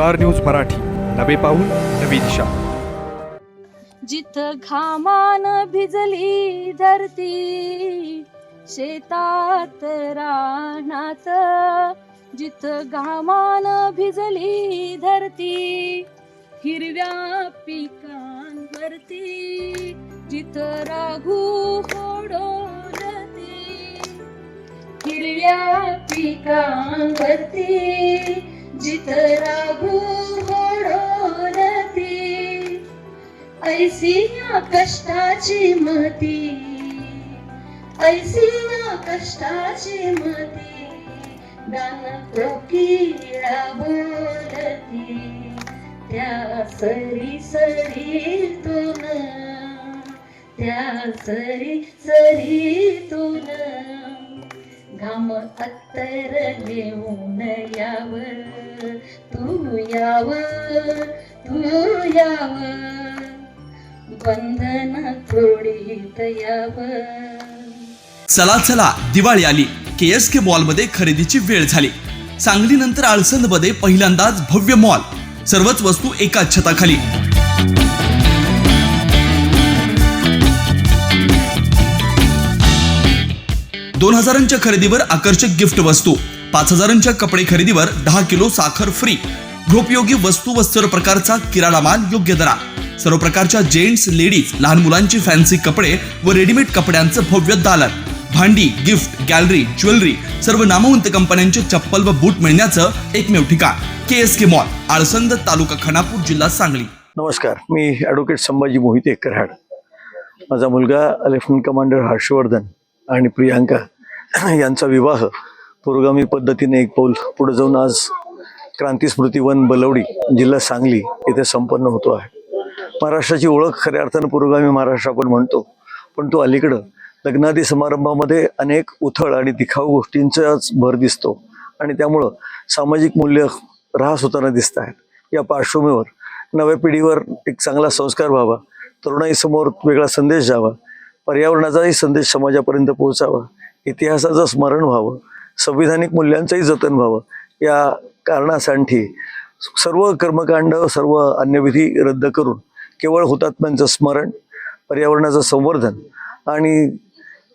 Star news Marathi. नवे पाऊल नवी दिशा. जिथं घामान भिजली धरती शेतात रानात जिथं घामान भिजली धरती हिरव्या पिकांवरती जिथं राघू होडोलती हिरव्या पिकांवरती जिथ राघू होडोलती ऐसी या कष्टाची मती ऐसी या कष्टाची मती दान कोकिळा बोलती त्या सरी सरीतून त्या सरी सरीतून घाम अत्तर घेऊन याव. तू याव तू याव. बंधन तोडीत याव. चला चला दिवाळी आली. के एस के मॉलमध्ये खरेदीची वेळ झाली. सांगली नंतर पहिल्यांदाच भव्य मॉल. सर्वच वस्तू एकाच छताखाली. दोन हजारांच्या खरेदीवर आकर्षक गिफ्ट वस्तू पाच हजारांच्या कपडे खरेदीवर दहा किलो साखर फ्री गृहोपयोगी वस्तू व सर्व प्रकारचा किराणा माल योग्य दरा. सर्व प्रकारच्या जेंट्स लेडीज लहान मुलांची फॅन्सी कपडे व रेडीमेड कपड्यांचं भव्य दालन. भांडी गिफ्ट गॅलरी ज्वेलरी सर्व नामवंत कंपन्यांचे चप्पल व बूट मिळण्याचं एकमेव ठिकाण. K S K mall Alsand taluka Khanapur जिल्हा सांगली. नमस्कार मी ॲडव्होकेट संभाजी मोहिते कराड माझा मुलगा लेफ्टनंट कमांडर हर्षवर्धन. आणि प्रियांका यांचा विवाह पुरोगामी पद्धतीने एक पाऊल पुढे जाऊन आज क्रांती स्मृती वन बलवडी जिल्हा सांगली येथे संपन्न होतो आहे. महाराष्ट्राची ओळख खऱ्या अर्थानं पुरोगामी महाराष्ट्र आपण म्हणतो पण तो अलीकडं लग्नादी समारंभामध्ये अनेक उथळ आणि दिखाऊ गोष्टींचाच भर दिसतो आणि त्यामुळं सामाजिक मूल्य ऱ्हास होताना दिसत आहेत. या पार्श्वभूमीवर नव्या पिढीवर एक चांगला संस्कार व्हावा तरुणाईसमोर वेगळा संदेश जावा पर्यावरणाचाही संदेश समाजापर्यंत पोहोचावा. इतिहासाचं स्मरण व्हावं. संविधानिक मूल्यांचंही जतन व्हावं. या कारणासाठी सर्व कर्मकांड सर्व अन्यविधी रद्द करून केवळ हुतात्म्यांचं स्मरण पर्यावरणाचं संवर्धन आणि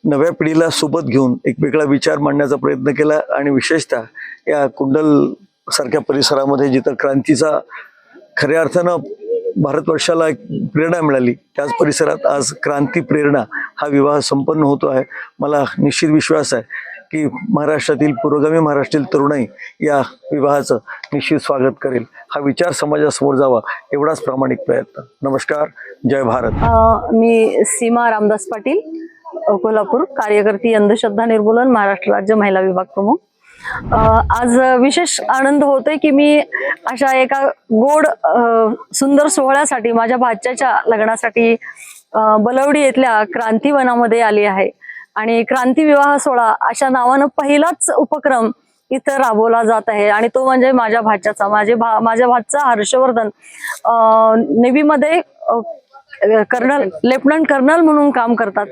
नव्या पिढीला सोबत घेऊन एक वेगळा विचार मांडण्याचा प्रयत्न केला आणि विशेषतः या कुंडल सारख्या परिसरामध्ये जिथं क्रांतीचा खऱ्या अर्थानं भारतवर्षाला एक प्रेरणा मिळाली. त्याच परिसरात आज क्रांती प्रेरणा हा विवाह संपन्न होतो आहे. मला निश्चित विश्वास आहे की महाराष्ट्रातील पुरोगामी महाराष्ट्रातील तरुणाई या विवाहाचं निश्चित स्वागत करेल. हा विचार समाजासमोर जावा एवढाच प्रामाणिक प्रयत्न. नमस्कार. जय भारत. मी सीमा रामदास पाटील कोल्हापूर कार्यकर्ती अंधश्रद्धा निर्मूलन महाराष्ट्र राज्य महिला विभाग प्रमुख. आज विशेष आनंद होतोय की मी अशा एका गोड सुंदर सोहळ्यासाठी माझ्या भाच्याच्या लग्नासाठी बलवडी येथल्या क्रांतीवनामध्ये आली आहे. आणि क्रांती विवाह सोहळा अशा नावानं पहिलाच उपक्रम इथं राबवला जात आहे. आणि तो म्हणजे माझ्या भाच्याचा माझे भा माझ्या भाचा हर्षवर्धन नेव्हीमध्ये कर्नल लेफ्टनंट कर्नल म्हणून काम करतात.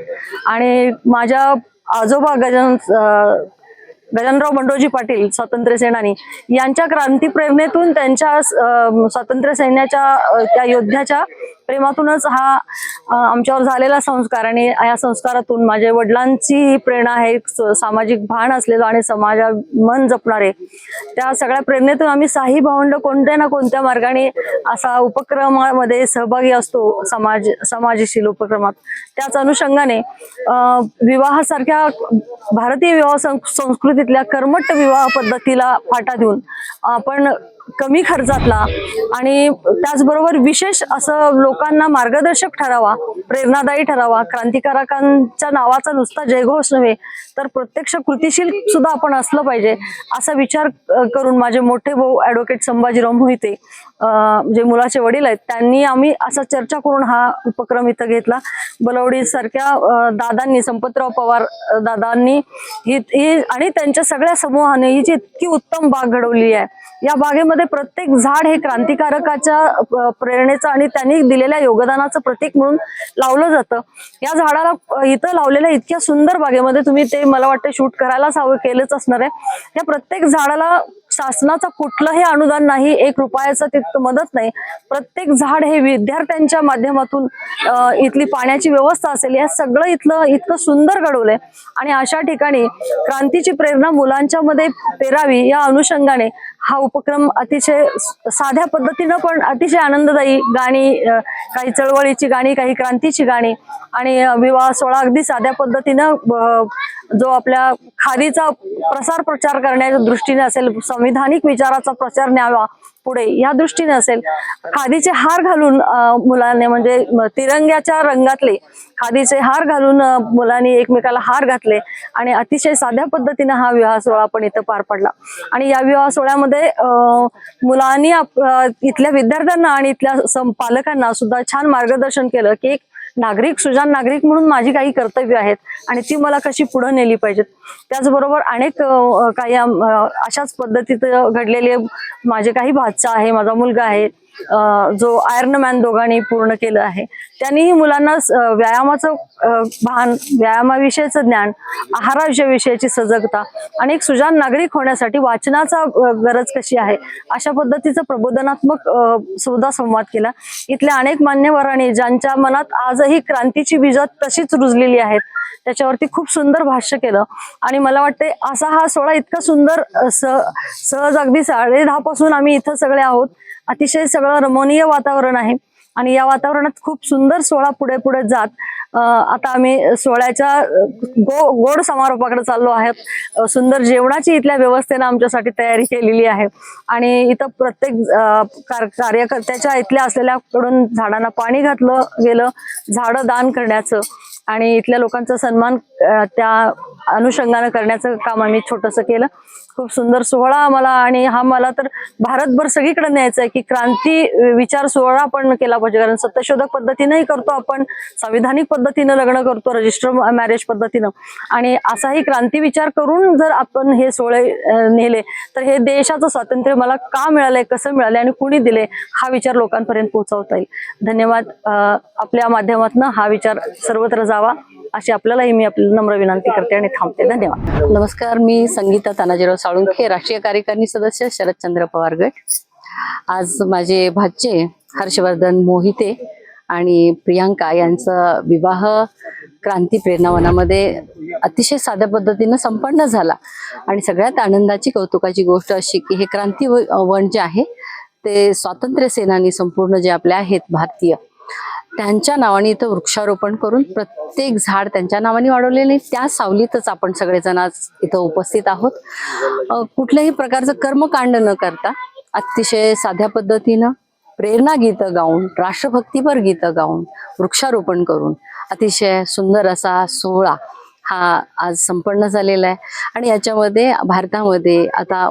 आणि माझ्या आजोबा गजानन गजानराव बंडोजी पाटील स्वातंत्र्य सेनानी यांच्या क्रांती प्रेरणेतून त्यांच्या स्वातंत्र्य सैन्याच्या त्या योद्ध्याच्या प्रेमातूनच हा आमच्यावर झालेला संस्कार आणि या संस्कारातून माझ्या वडिलांची ही प्रेरणा आहे एक स- सामाजिक भान असलेलं आणि समाजा मन जपणारे. त्या सगळ्या प्रेरणेतून आम्ही साही भावंड कोणत्या ना कोणत्या मार्गाने असा उपक्रमामध्ये सहभागी असतो समाज समाजशील उपक्रमात. त्याच अनुषंगाने विवाहासारख्या भारतीय विवाह संस्कृतीतल्या कर्मट विवाह पद्धतीला फाटा देऊन आपण कमी खर्चातला आणि त्याचबरोबर विशेष असं लोकांना मार्गदर्शक ठरावा प्रेरणादायी ठरावा क्रांतिकारकांच्या नावाचा नुसता जयघोष नव्हे तर प्रत्यक्ष कृतिशील सुद्धा आपण असलं पाहिजे असा विचार करून माझे मोठे भाऊ ॲडव्होकेट संभाजीराव मोहिते जे मुलाचे वडील आहेत त्यांनी आम्ही असा चर्चा करून हा उपक्रम इथं घेतला. बलवडी सारख्या दादांनी संपतराव पवार दादांनी ही ही आणि त्यांच्या सगळ्या समूहाने ही जी इतकी उत्तम बाग घडवली आहे या बागेमध्ये प्रत्येक झाड हे क्रांतिकारकाच्या प्रेरणेचं आणि त्यांनी दिलेल्या योगदानाचं प्रतीक म्हणून लावलं जातं. या झाडाला इथं लावलेल्या इतक्या सुंदर बागेमध्ये तुम्ही ते मला वाटतं शूट करायलाच हवं केलंच असणार आहे. या प्रत्येक झाडाला शासनाचं कुठलंही अनुदान नाही एक रुपयाचं तिथं मदत नाही. प्रत्येक झाड हे विद्यार्थ्यांच्या माध्यमातून इथली पाण्याची व्यवस्था असेल या सगळं इथलं इतकं सुंदर घडवलंय. आणि अशा ठिकाणी क्रांतीची प्रेरणा मुलांच्या मध्ये पेरावी या अनुषंगाने हा उपक्रम अतिशय साध्या पद्धतीनं पण अतिशय आनंददायी गाणी काही चळवळीची गाणी काही क्रांतीची गाणी आणि विवाह सोहळा अगदी साध्या पद्धतीनं जो आपल्या खादीचा प्रसार प्रचार करण्याच्या दृष्टीने असेल संविधानिक विचाराचा प्रचार न्यावा पुढे या दृष्टीने असेल. खादीचे हार घालून मुलांनी म्हणजे तिरंग्याच्या रंगातले खादीचे हार घालून मुलांनी एकमेकाला हार घातले आणि अतिशय साध्या पद्धतीने हा विवाह सोहळा पण इथं पार पडला. आणि या विवाह सोहळ्यामध्ये अ, मुलांनी इथल्या विद्यार्थ्यांना आणि इथल्या पालकांना सुद्धा छान मार्गदर्शन केलं की एक नागरिक सुजान नागरिक म्हणून माझी काही कर्तव्य आहेत आणि ती मला कशी पुढे नेली पाहिजेत. त्याचबरोबर अनेक काही अशाच पद्धतीत घडलेले माझे काही भाचा आहे माझा मुलगा आहे. जो आयर्न मॅन दोघांनी पूर्ण केलं आहे. त्यांनीही मुलांना व्यायामाचं भान व्यायामाविषयीचं ज्ञान आहाराविषयीची सजगता आणि एक सुजान नागरिक होण्यासाठी वाचनाचा गरज कशी आहे अशा पद्धतीचं प्रबोधनात्मक सुद्धा संवाद केला. इथल्या अनेक मान्यवरांनी ज्यांच्या मनात आजही क्रांतीची बीज तशीच रुजलेली आहेत त्याच्यावरती खूप सुंदर भाष्य केलं. आणि मला वाटते असा हा सोहळा इतका सुंदर सहज अगदी साडे दहा पासून आम्ही इथं सगळे आहोत. अतिशय सगळं रमणीय वातावरण आहे. आणि या वातावरणात खूप सुंदर सोहळा पुढे पुढे जात आता आम्ही सोहळ्याच्या गो गोड समारोपाकडे चाललो आहोत. सुंदर जेवणाची इथल्या व्यवस्थेनं आमच्यासाठी तयारी केलेली आहे. आणि इथं प्रत्येक कार- कार्यकर्त्याच्या इथल्या असलेल्याकडून झाडांना पाणी घातलं गेलं झाडं दान करण्याचं. आणि इथल्या लोकांचा सन्मान त्या अनुषंगानं करण्याचं काम आम्ही छोटंसं केलं. खूप सुंदर सोहळा आम्हाला आणि हा मला तर भारतभर सगळीकडे न्यायचा आहे की क्रांती विचार सोहळा आपण केला पाहिजे. कारण सत्यशोधक पद्धतीनंही करतो आपण संविधानिक पद्धतीनं लग्न करतो रजिस्टर मॅरेज पद्धतीनं. आणि असाही क्रांती विचार करून जर आपण हे सोहळे नेले तर हे देशाचं स्वातंत्र्य मला का मिळालंय कसं मिळालंय आणि कुणी दिले हा विचार लोकांपर्यंत पोहोचवता येईल. धन्यवाद. आपल्या माध्यमातून हा विचार सर्वत्र जावा. अशी आपल्यालाही मी आपली नम्र विनंती करते आणि थांबते. धन्यवाद. नमस्कार मी संगीता तानाजीराव साळुंखे राष्ट्रीय कार्यकारिणी सदस्य शरदचंद्र पवार गट. आज माझे भाचे हर्षवर्धन मोहिते आणि प्रियांका यांचा विवाह क्रांती प्रेरणावनामध्ये अतिशय साध्या पद्धतीनं संपन्न झाला. आणि सगळ्यात आनंदाची कौतुकाची गोष्ट अशी की हे क्रांती व- वन जे आहे ते स्वातंत्र्य सेनानी संपूर्ण जे आपले आहेत भारतीय त्यांच्या नावाने इथं वृक्षारोपण करून प्रत्येक झाड त्यांच्या नावाने वाढवलेले. त्या सावलीतच आपण सगळेजण आज इथं उपस्थित आहोत. कुठल्याही प्रकारचं कर्मकांड न करता अतिशय साध्या पद्धतीनं प्रेरणा गीतं गाऊन राष्ट्रभक्तीपर गीतं गाऊन वृक्षारोपण करून अतिशय सुंदर असा सोहळा हा आज संपन्न झालेला आहे. आणि याच्यामध्ये भारतामध्ये आता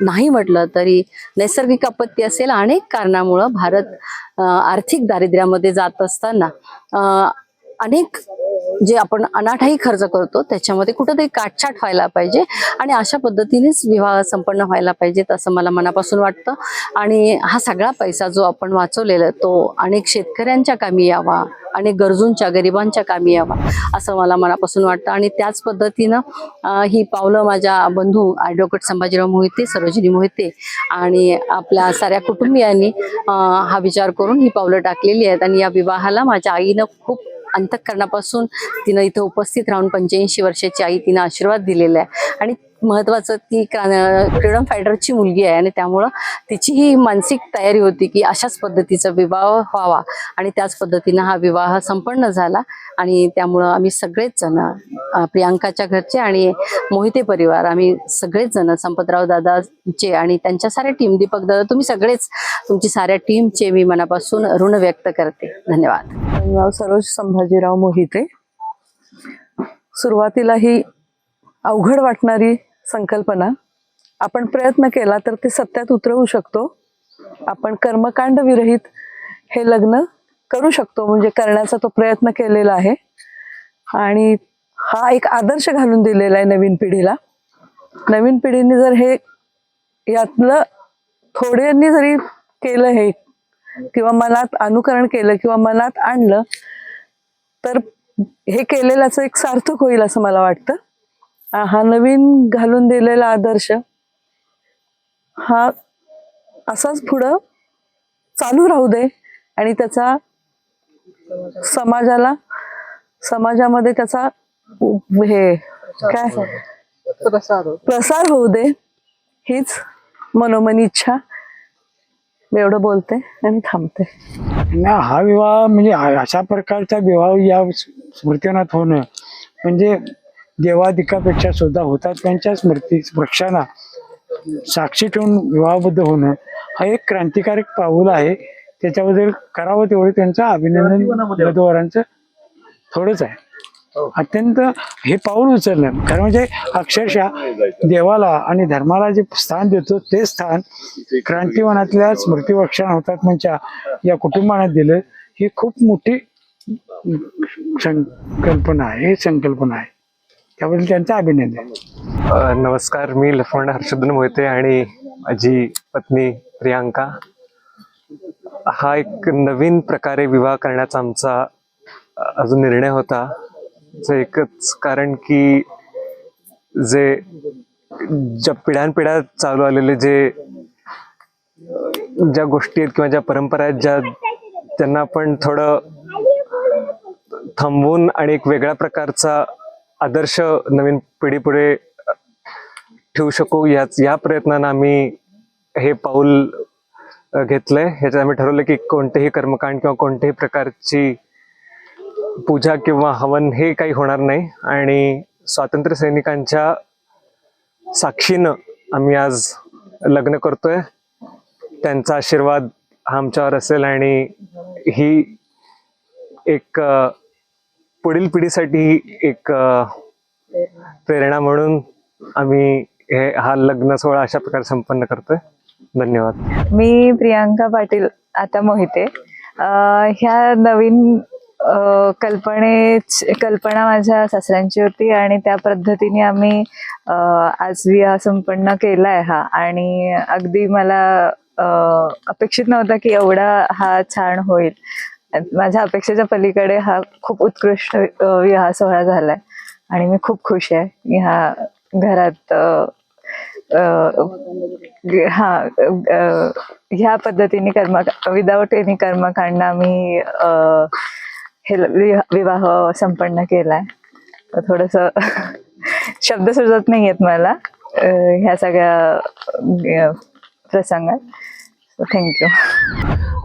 नाही म्हटलं तरी नैसर्गिक आपत्ती असेल अनेक कारणामुळं भारत आर्थिक दारिद्र्यामध्ये जात असताना अनेक जे आपण अनाठाही खर्च करतो त्याच्यामध्ये कुठंतरी काटछाट व्हायला पाहिजे आणि अशा पद्धतीनेच विवाह संपन्न व्हायला पाहिजेत असं मला मनापासून वाटतं. आणि हा सगळा पैसा जो आपण वाचवलेला तो अनेक शेतकऱ्यांच्या कामी यावा अनेक गरजूंच्या गरिबांच्या कामी यावा असं मला मनापासून वाटतं. आणि त्याच पद्धतीनं ही पावलं माझ्या बंधू ॲडव्होकेट संभाजीराव मोहिते सरोजिनी मोहिते आणि आपल्या साऱ्या कुटुंबियांनी हा विचार करून ही पावलं टाकलेली आहेत. आणि या विवाहाला माझ्या आईनं खूप अंतःकरणापासून तिनं इथं उपस्थित राहून पंच्याऐंशी वर्षाची आई तिनं आशीर्वाद दिलेला आहे. आणि महत्वाचं ती फ्रीडम फायटरची मुलगी आहे आणि त्यामुळं तिची ही मानसिक तयारी होती की अशाच पद्धतीचा विवाह व्हावा. आणि त्याच पद्धतीनं हा विवाह संपन्न झाला आणि त्यामुळं आम्ही सगळेच जण प्रियांकाच्या घरचे आणि मोहिते परिवार. आम्ही सगळेच जण संपतराव दादाचे आणि त्यांच्या साऱ्या टीम दीपक दादा तुम्ही सगळेच तुमची साऱ्या टीमचे मी मनापासून ऋण व्यक्त करते. धन्यवाद. नाव सरोज संभाजीराव मोहिते. सुरुवातीला ही अवघड वाटणारी संकल्पना. आपण प्रयत्न केला तर ते सत्यात उतरवू शकतो. आपण कर्मकांड विरहित हे लग्न करू शकतो म्हणजे करण्याचा तो प्रयत्न केलेला आहे. आणि हा एक आदर्श घालून दिलेला आहे नवीन पिढीला. नवीन पिढीने जर हे यातलं थोड्यांनी जरी केलं हे किंवा मनात अनुकरण केलं किंवा मनात आणलं तर हे केलेल्याचं एक सार्थक होईल असं मला वाटतं. हा नवीन घालून दिलेला आदर्श हा असाच पुढं चालू राहू दे आणि त्याचा समाजाला समाजामध्ये त्याचा हे काय? प्रसार होऊ दे. हीच मनोमनी इच्छा. मी एवढं बोलते आणि थांबते. ना हा विवाह म्हणजे अशा प्रकारचा विवाह या स्मृतीनात होणं. म्हणजे देवाधिकापेक्षा सुद्धा होतात त्यांच्या स्मृती वृक्षांना साक्षी ठेवून विवाहबद्ध होणं. हा एक क्रांतिकारक पाऊल आहे. त्याच्याबद्दल करावं तेवढं त्यांचं अभिनंदन वधूवरांचं थोडंच आहे. अत्यंत हे पाऊल उचललं. कारण म्हणजे अक्षरशः देवाला आणि धर्माला जे स्थान देतो ते स्थान क्रांतिवनातल्या स्मृतीवक्षण होतात म्हणजे या कुटुंबाने दिलं ही खूप मोठी संकल्पना आहे ही संकल्पना आहे. त्याबद्दल त्यांचं अभिनंदन. नमस्कार मी लक्ष्मण हर्षदन मोहिते आणि माझी पत्नी प्रियांका. हा एक नवीन प्रकारे विवाह करण्याचा आमचा अजून निर्णय होता. एकच कारण की जे ज्या पिढ्यानपिढ्या चालू आलेले जे ज्या गोष्टी आहेत किंवा ज्या परंपरा आहेत ज्या त्यांना आपण थोडं थांबवून आणि एक वेगळ्या प्रकारचा आदर्श नवीन पिढीपुढे ठेवू शकू. याच या प्रयत्नानं आम्ही हे पाऊल घेतलंय. ह्याच्यात आम्ही ठरवलं की कोणतेही कर्मकांड किंवा कोणत्याही प्रकारची पूजा किंवा हवन हे काही होणार नाही. आणि स्वातंत्र्य सैनिकांच्या साक्षीनं आम्ही आज लग्न करतोय. त्यांचा आशीर्वाद हा आमच्यावर असेल आणि ही एक पुढील पिढीसाठी एक प्रेरणा म्हणून आम्ही हे हा लग्न सोहळा अशा प्रकारे संपन्न करतोय. धन्यवाद. मी प्रियांका पाटील आता मोहिते. ह्या नवीन कल्पने कल्पना माझ्या सासऱ्यांची होती आणि त्या पद्धतीने आम्ही आज विवाह संपन्न केलाय हा. आणि अगदी मला अपेक्षित नव्हता की एवढा हा छान होईल. माझ्या अपेक्षेच्या पलीकडे हा खूप उत्कृष्ट विवाह सोहळा झालाय. आणि मी खूप खुश आहे ह्या घरात हा ह्या पद्धतीने कर्म विदाऊट एनी कर्मकांड आम्ही हे विवाह विवाह संपन्न केलाय. थोडस शब्द सुचत नाही आहेत मला ह्या सगळ्या प्रसंगात. थँक्यू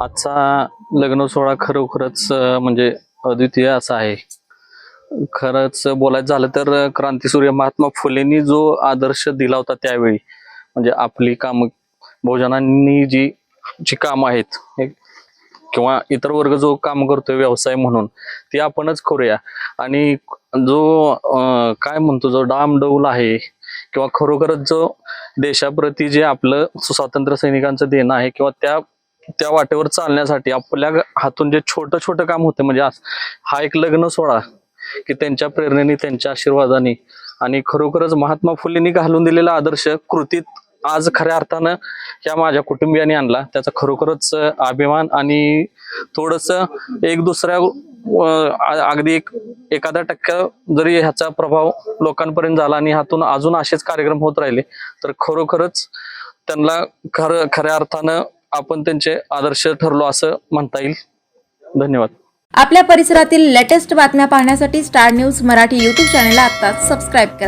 आजचा लग्न सोहळा खरोखरच म्हणजे अद्वितीय असा आहे. खरंच बोलायचं झालं तर क्रांतीसूर्य महात्मा फुलेंनी जो आदर्श दिला होता त्यावेळी म्हणजे आपली कामं बहुजनांनी जी जी कामं आहेत हे किंवा इतर वर्ग जो काम करतोय व्यवसाय म्हणून ते आपणच करूया. आणि जो काय म्हणतो जो डामडौल आहे किंवा खरोखरच जो देशाप्रती जे आपलं स्वातंत्र्य सैनिकांचं देणं आहे किंवा त्या त्या वाटेवर चालण्यासाठी आपल्या हातून जे छोटं छोटं काम होतं म्हणजे आज हा एक लग्न सोहळा की त्यांच्या प्रेरणेने त्यांच्या आशीर्वादाने आणि खरोखरच महात्मा फुलेंनी घालून दिलेला आदर्श कृतीत आज खऱ्या अर्थानं या माझ्या कुटुंबियांनी आणला. त्याचा खरोखरच अभिमान आणि थोडस एक दुसऱ्या अगदी एक एखाद्या टक्क्या जरी ह्याचा प्रभाव लोकांपर्यंत झाला आणि ह्यातून अजून असेच कार्यक्रम होत राहिले तर खरोखरच त्यांना खरं खऱ्या अर्थानं आपण त्यांचे आदर्श ठरलो असं म्हणता येईल. धन्यवाद. आपल्या परिसरातील लेटेस्ट बातम्या पाहण्यासाठी स्टार न्यूज मराठी यूट्यूब चॅनलला आता सबस्क्राईब करा.